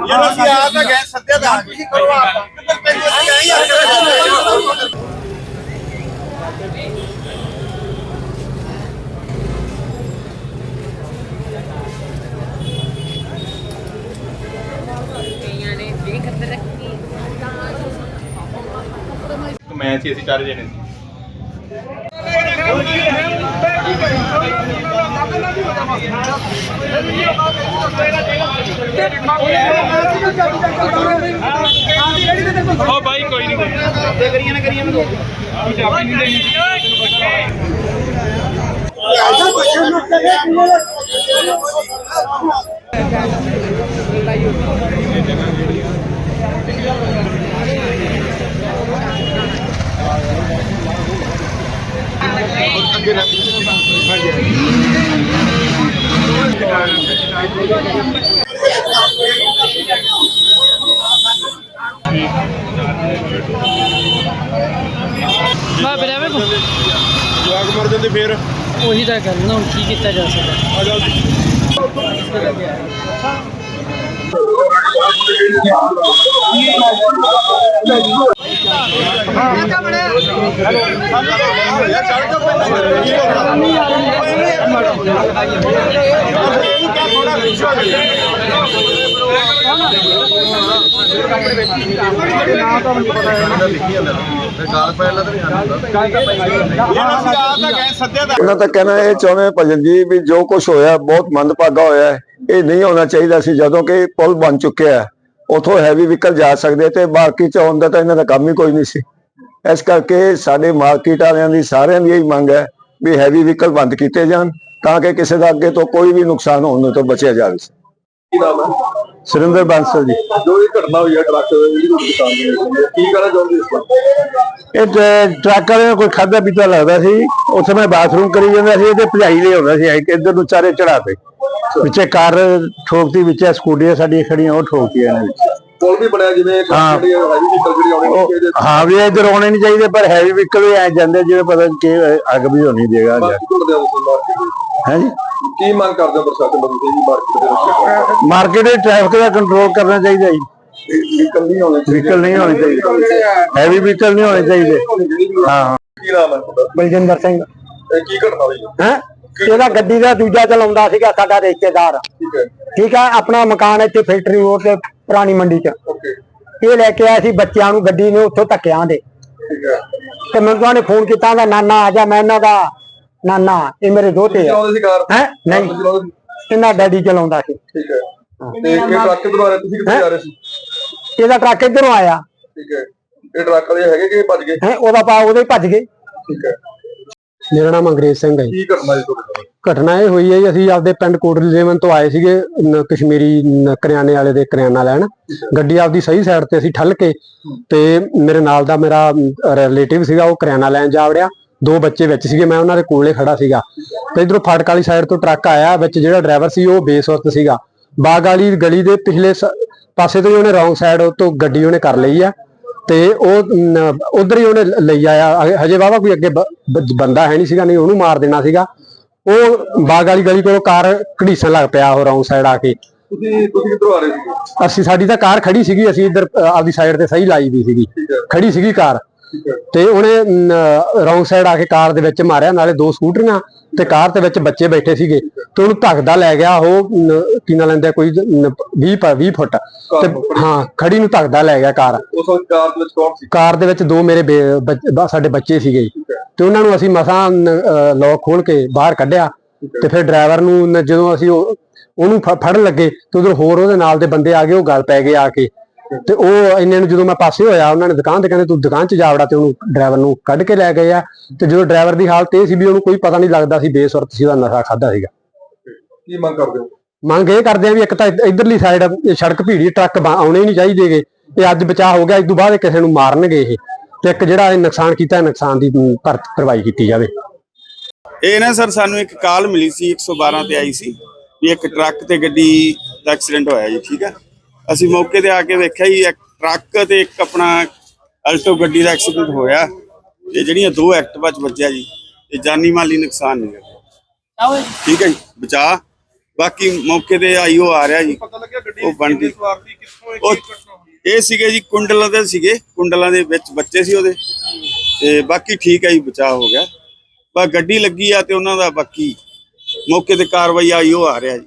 ਜਦੋਂ ਅਸੀਂ ਆ ਤਾਂ ਗਏ ਸੱਦਿਆ ਤਾਂ ਤੁਸੀਂ ਕਰੋ ਆਪਾਂ। ਤੈਨੂੰ ਅਸੀਂ ਆਏ ਆ ਮੈਚ ਸੀ ਅਸੀਂ ਚਾਰ ਜਣੇ ਸੀ। ਉਹ ਬਾਈ ਕੋਈ ਨਹੀਂ ਕੋਈ ਕਰੀਏ ਨਾ। ਕਰੀਏ ਨਾ ਚਾਬੀ ਨਹੀਂ ਦੇਣੀ ਮੈਂ ਬਰਾਬਰ ਜਵਾਕ ਮਰ ਜਾਂਦੇ ਫੇਰ। ਉਹੀ ਤਾਂ ਗੱਲ ਨਾ ਹੁਣ ਕੀ ਕੀਤਾ ਜਾ ਸਕਦਾ? ਆ ਜਾਓ ਯਾਰ ਚੜ ਕੇ ਪੈਂਦਾ ਥੋੜਾ ਤਾਂ ਉਹਨਾਂ ਤਾਂ ਕਹਿਣਾ ਇਹ ਚਾਹੁੰਦੇ ਭਜਨ ਜੀ ਵੀ ਜੋ ਕੁਝ ਹੋਇਆ, ਬਹੁਤ ਮੰਦਭਾਗਾ ਹੋਇਆ ਇਹ ਨਹੀਂ ਹੋਣਾ ਚਾਹੀਦਾ ਸੀ ਜਦੋਂ ਕਿ ਪੁਲ ਬਣ ਚੁੱਕਿਆ ਹੈ। ਉਥੋਂ ਹੈਵੀ ਵਹੀਕਲ ਜਾ ਸਕਦੇ ਤੇ ਬਾਕੀ ਚ ਆਉਣ ਦਾ ਤਾਂ ਇਹਨਾਂ ਦਾ ਕੰਮ ਹੀ ਕੋਈ ਨਹੀਂ ਸੀ। ਇਸ ਕਰਕੇ ਸਾਡੇ ਮਾਰਕੀਟ ਵਾਲਿਆਂ ਦੀ ਸਾਰਿਆਂ ਦੀ ਇਹ ਮੰਗ ਹੈ ਵੀ ਹੈਵੀ ਵਹੀਕਲ ਬੰਦ ਕੀਤੇ ਜਾਣ ਤਾਂ ਕਿ ਕਿਸੇ ਦਾ ਅੱਗੇ ਤੋਂ ਕੋਈ ਵੀ ਨੁਕਸਾਨ ਹੋਣ ਤੋਂ ਬਚਿਆ ਜਾਵੇ। ਕੀ ਨਾਮ ਹੈ? ਸੁਰਿੰਦਰ ਬਾਂਸਲ ਜੀ। ਜੋ ਇਹ ਘਟਨਾ ਹੋਈ ਹੈ ਟਰੱਕ ਜਿਹੜੀ ਦੁਕਾਨ ਦੇ ਵਿੱਚ ਕੀ ਕਹਿਣਾ ਚਾਹੁੰਦੇ ਇਸ ਬਾਰੇ? ਇਹ ਟਰੱਕ ਵਾਲੇ ਕੋਈ ਖਾਦਾ ਪੀਤਾ ਲੱਗਦਾ ਸੀ ਉੱਥੇ ਮੈਂ ਬਾਥਰੂਮ ਕਰੀ ਜਾਂਦਾ ਸੀ ਤੇ ਭਜਾਈ ਲਈ ਹੁੰਦਾ ਸੀ ਕਿ ਇੱਧਰ ਨੂੰ ਚਾਰੇ ਚੜਾਤੇ ਵਿੱਚੇ ਕਾਰ ਠੋਕਤੀ ਵਿੱਚ ਸਕੂਟੀਆਂ ਸਾਡੀਆਂ ਖੜੀਆਂ ਉਹ ਠੋਕਤੀਆਂ ਨੇ ਵਿੱਚ। ਪੁਲ ਵੀ ਬਣਿਆ ਜਿਵੇਂ ਹਾਂ। ਜਿਹੜੀ ਹੈਵੀ ਵਹੀਕਲ ਜਿਹੜੀ ਆਉਣੀ ਚਾਹੀਦੀ। ਹੈ ਹਾਂ ਵੀ ਇੱਧਰ ਆਉਣੇ ਨਹੀਂ ਚਾਹੀਦੇ ਪਰ ਹੈਵੀ ਵਹੀਕਲ ਵੀ ਆ ਜਾਂਦੇ ਜਿਹਦੇ ਪਤਾ ਨੀ ਕਿ ਅੱਗ ਵੀ ਹੋਣੀ ਦੇਗਾ ਆ ਮਾਰਕੀਟ ਹੈ ਜੀ? ਕੀ ਮੰਗ ਕਰਦੇ ਹੋ ਪ੍ਰਸ਼ਾਸਨ ਨੂੰ ਤੁਸੀਂ ਮਾਰਕੀਟ ਦੇ ਵਿੱਚ ਮਾਰਕੀਟ ਦੇ ਟ੍ਰੈਫਿਕ ਦਾ ਕੰਟਰੋਲ ਕਰਨਾ ਚਾਹੀਦਾ ਜੀ। ਵਹੀਕਲ ਨਹੀਂ ਹੋਣੇ ਵਹੀਕਲ ਨਹੀਂ ਹੋਣੇ ਚਾਹੀਦੇ। ਹੈਵੀ ਵਹੀਕਲ ਨਹੀਂ ਹੋਣੇ ਚਾਹੀਦੇ। ਹਾਂ। ਕੀ ਨਾਮ ਹੈ ਤੁਹਾਡਾ? ਬਲਜਿੰਦਰ ਸਿੰਘ। ਇਹ ਕੀ ਘਟਨਾ ਹੋਈ? ਹੈ? ਹੈ ਇਹਦਾ ਗੱਡੀ ਦਾ ਦੂਜਾ ਚਲਾਉਂਦਾ ਸੀਗਾ ਸਾਡਾ ਰਿਸ਼ਤੇਦਾਰ। ਠੀਕ ਹੈ। ਠੀਕ ਹੈ ਆਪਣਾ ਮਕਾਨ ਇੱਥੇ ਫੈਕਟਰੀ ਰੋਡ ਤੇ ਪੁਰਾਣੀ ਮੰਡੀ 'ਚ। ਓਕੇ ਇਹ ਲੈ ਕੇ ਆਇਆ ਸੀ ਬੱਚਿਆਂ ਨੂੰ ਗੱਡੀ ਨੇ ਉੱਥੋਂ ਧੱਕਿਆਂ ਦੇ ਠੀਕ ਹੈ। ਤੇ ਮੈਨੂੰ ਤਾਂ ਫੋਨ ਕੀਤਾ ਦਾ ਨਾਨਾ ਆ ਜਾ ਮੈਂ ਇਹਨਾਂ ਦਾ ਨਾਨਾ ਇਹ ਮੇਰੇ ਦੋਤੇ ਆ। ਚਲਾਉਂਦੇ ਸੀ ਕਾਰ? ਹੈ? ਨਹੀਂ। ਤੁਸੀਂ ਚਲਾਉਂਦੇ ਸੀ? ਇਹਨਾਂ ਡੈਡੀ ਚਲਾਉਂਦਾ ਸੀ। ਠੀਕ ਹੈ। ਤੇ ਇਹ ਟਰੱਕ ਰਿਹਾ? ਤੁਸੀਂ ਕਿੱਥੇ ਜਾ ਰਹੇ ਸੀ? ਇਹਦਾ ਟਰੱਕ ਇਧਰੋਂ ਆਇਆ। ਠੀਕ ਹੈ। ਇਹ ਟਰੱਕ ਵਾਲੇ ਹੈਗੇ ਕਿ ਭੱਜ ਗਏ? ਹੈ ਉਹਦਾ ਪਾ ਉਹਦੇ ਹੀ ਭੱਜ ਗਏ। ਠੀਕ ਹੈ। ਮੇਰਾ ਨਾਮ ਅੰਗਰੇਜ਼ ਸਿੰਘ ਹੈ। ਕੀ ਘਟਨਾ ਜੀ ਤੁਹਾਡੇ ਨਾਲ? ਘਟਨਾ ਇਹ ਹੋਈ ਹੈ ਜੀ ਅਸੀਂ ਆਪਦੇ ਪਿੰਡ ਕੋਟਲੀ ਦੇਵਨ ਤੋਂ ਆਏ ਸੀਗੇ ਨ- ਕਸ਼ਮੀਰੀ ਨ- ਕਰਿਆਨੇ ਵਾਲੇ ਦੇ ਕਰਿਆਨਾ ਲੈਣ। ਗੱਡੀ ਆਪਦੀ ਸਹੀ ਸਾਈਡ ਤੇ ਅਸੀਂ ਠੱਲ ਕੇ ਤੇ ਮੇਰੇ ਨਾਲ ਦਾ ਮੇਰਾ ਰਿਲੇਟਿਵ ਸੀਗਾ ਉਹ ਕਰਿਆਨਾ ਲੈਣ ਜਾ ਵੜਿਆ। ਦੋ ਬੱਚੇ ਵਿੱਚ ਸੀਗੇ ਮੈਂ ਉਹਨਾਂ ਦੇ ਕੋਲੇ ਖੜਾ ਸੀਗਾ। ਤੇ ਇਧਰੋਂ ਫਾਟਕ ਵਾਲੀ ਸਾਈਡ ਤੋਂ ਟਰੱਕ ਆਇਆ ਵਿੱਚ ਜਿਹੜਾ ਡਰਾਈਵਰ ਸੀ ਉਹ ਬੇਸੁਰਤ ਸੀਗਾ। ਬਾਗ ਵਾਲੀ ਗਲੀ ਦੇ ਪਿਛਲੇ ਸ- ਪਾਸੇ ਤੋਂ ਹੀ ਉਹਨੇ ਰੌਂਗ ਸਾਈਡ ਤੋਂ ਗੱਡੀ ਉਹਨੇ ਕਰ ਲਈ ਆ। ਤੇ ਉਹ ਉਧਰ ਹੀ ਉਹਨੇ ਲਈ ਆਇਆ। ਹਜੇ ਵਾਵਾ ਕੋਈ ਅੱਗੇ ਬੰਦਾ ਹੈ ਨਹੀਂ ਸੀਗਾ ਨਹੀਂ ਉਹਨੂੰ ਮਾਰ ਦੇਣਾ ਸੀਗਾ। ਉਹ ਬਾਗ ਵਾਲੀ ਗਲੀ ਕੋਲੋਂ ਕਾਰ ਘੜੀਸਣ ਲੱਗ ਪਿਆ ਉਹ ਰੌਂਗ ਸਾਈਡ ਆ ਕੇ। ਤੁਸੀਂ ਤੁਸੀਂ ਕਿੱਧਰੋਂ ਆ ਰਹੇ ਸੀ ਅਸੀਂ ਸਾਡੀ ਤਾਂ ਕਾਰ ਖੜੀ ਸੀਗੀ ਅਸੀਂ ਇੱਧਰ ਆਪਦੀ ਸਾਈਡ ਤੇ ਸਹੀ ਲਾਈ ਵੀ ਸੀਗੀ। ਖੜੀ ਸੀਗੀ ਕਾਰ। ਤੇ ਉਹਨੇ ਰੌਂਗ ਸਾਈਡ ਆ ਕੇ ਕਾਰ ਦੇ ਵਿੱਚ ਮਾਰਿਆ ਨਾਲੇ ਦੋ ਸਕੂਟਰੀਆਂ ਤੇ ਕਾਰ ਦੇ ਵਿੱਚ ਬੱਚੇ ਬੈਠੇ ਸੀਗੇ। ਤੇ ਉਹਨੂੰ ਧੱਕਦਾ ਲੈ ਗਿਆ ਉਹ ਨ, ਕੀ ਨਾਲ ਲੈਂਦਾ ਕੋਈ 20 20 ਫੁੱਟ। ਤੇ ਹਾਂ ਖੜੀ ਨੂੰ ਧੱਕਦਾ ਲੈ ਗਿਆ ਕਾਰ। ਉਸ ਵਕਤ ਕਾਰ ਦੇ ਵਿੱਚ ਕੌਣ ਸੀ? ਕਾਰ ਦੇ ਵਿੱਚ ਦੋ ਮੇਰੇ ਬੇ- ਬੱਚ- ਬ- ਸਾਡੇ ਬੱਚੇ ਸੀਗੇ। ਜੀ। ਤੇ ਉਹਨਾਂ ਨੂੰ ਅਸੀਂ ਮਸਾਂ ਲੋਕ ਖੋਲ ਕੇ ਬਾਹਰ ਕੱਢਿਆ। ਤੇ ਫਿਰ ਡਰਾਈਵਰ ਨੂੰ ਨ- ਜਦੋਂ ਅਸੀਂ ਉਹ- ਉਹਨੂੰ ਫ- ਫੜਨ ਲੱਗੇ ਤੇ ਉਧਰ ਹੋਰ ਉਹਦੇ ਨਾਲ ਦੇ ਬੰਦੇ ਆ ਗਏ ਉਹ ਗੱਲ ਪੈ ਗਏ ਆ ਕੇ। ਤੇ ਉਹ ਇੰਨੇ ਨੂੰ ਜਦੋਂ ਮੈਂ ਪਾਸੇ ਹੋਇਆ ਉਹਨਾਂ ਨੇ ਦੁਕਾਨ ਤੇ ਕਹਿੰਦੇ ਤੂੰ ਦੁਕਾਨ 'ਚ ਜਾ ਵੜਾ ਤੇ ਉਹਨੂੰ ਡਰਾਈਵਰ ਨੂੰ ਕੱਢ ਕੇ ਲੈ ਗਏ ਆ। ਤੇ ਜਦੋਂ ਡਰਾਈਵਰ ਦੀ ਹਾਲਤ ਇਹ ਸੀ ਵੀ ਉਹਨੂੰ ਕੋਈ ਪਤਾ ਨਹੀਂ ਲੱਗਦਾ ਸੀ ਬੇਸੁਰਤ ਸੀ ਉਹਦਾ ਨਸ਼ਾ ਖਾਦਾ ਸੀਗਾ। ਕੀ ਮੰਗ ਕਰਦੇ ਹੋ? ਮੰਗ ਇਹ ਕਰਦੇ ਆ ਵੀ ਇੱਕ ਤਾਂ ਇੱਧ- ਇੱਧਰਲੀ ਸਾਈਡ ਸੜਕ ਭੀੜੀ ਟਰੱਕ ਆਉਣੇ ਨਹੀਂ ਚਾਹੀਦੇਗੇ ਇਹ ਅੱਜ ਬਚਾਅ ਹੋ ਗਿਆ ਇਸ ਤੋਂ ਬਾਅਦ ਇਹ ਕਿਸੇ ਨੂੰ ਮਾਰਨਗੇ ਇਹ। ਤੇ ਇੱਕ ਜਿਹੜਾ ਇਹ ਨੁਕਸਾਨ ਕੀਤਾ ਇਹ ਨੁਕਸਾਨ ਦੀ ਭਰਵਾਈ ਕੀਤੀ ਜਾਵੇ। ਇਹ ਨਾ ਸਰ ਸਾਨੂੰ ਇੱਕ ਕਾਲ ਮਿਲੀ ਸੀ 112 ਤੇ ਆਈ ਸੀ ਵੀ ਇੱਕ ਟਰੱਕ ਤੇ ਗੱਡੀ ਦਾ ਐਕਸੀਡੈਂਟ ਹੋਇਆ ਜੀ ਠੀਕ ਹੈ ਅਸੀਂ ਮੌਕੇ ਤੇ ਆ ਕੇ ਵੇਖਿਆ ਜੀ ਇੱਕ ਟਰੱਕ ਤੇ ਇੱਕ ਆਪਣਾ ਅਲਟੋ ਗੱਡੀ ਦਾ ਐਕਸੀਡੈਂਟ ਹੋਇਆ। ਤੇ ਜਿਹੜੀਆਂ ਦੋ ਐਕਟਿਵਾ ਚ ਵੱਜਿਆ ਜੀ ਤੇ ਜਾਨੀ ਮਾਲੀ ਨੁਕਸਾਨ ਨਹੀਂ ਹੋਇਆ। ਠੀਕ ਹੈ ਜੀ ਬਚਾ ਬਾਕੀ ਮੌਕੇ ਤੇ ਆਈਓ ਆ ਰਿਹਾ ਜੀ। ਪਤਾ ਲੱਗਿਆ ਗੱਡੀ ਉਹ ਬਣਦੀ ਸਵਾਰ ਦੀ ਕਿੱਥੋਂ ਉਹ ਇੱਕ ਘਟਨਾ ਹੋਈ? ਇਹ ਸੀਗੇ ਜੀ ਕੁੰਡਲਾਂ ਦੇ ਸੀਗੇ ਕੁੰਡਲਾਂ ਦੇ ਵਿੱਚ ਬੱਚੇ ਸੀ ਉਹਦੇ। ਤੇ ਬਾਕੀ ਠੀਕ ਹੈ ਜੀ ਬਚਾਅ ਹੋ ਗਿਆ। ਬਸ ਗੱਡੀ ਲੱਗੀ ਆ ਤੇ ਉਹਨਾਂ ਦਾ ਬਾਕੀ ਮੌਕੇ ਤੇ ਕਾਰਵਾਈ ਆਈਓ ਆ ਰਿਹਾ ਜੀ।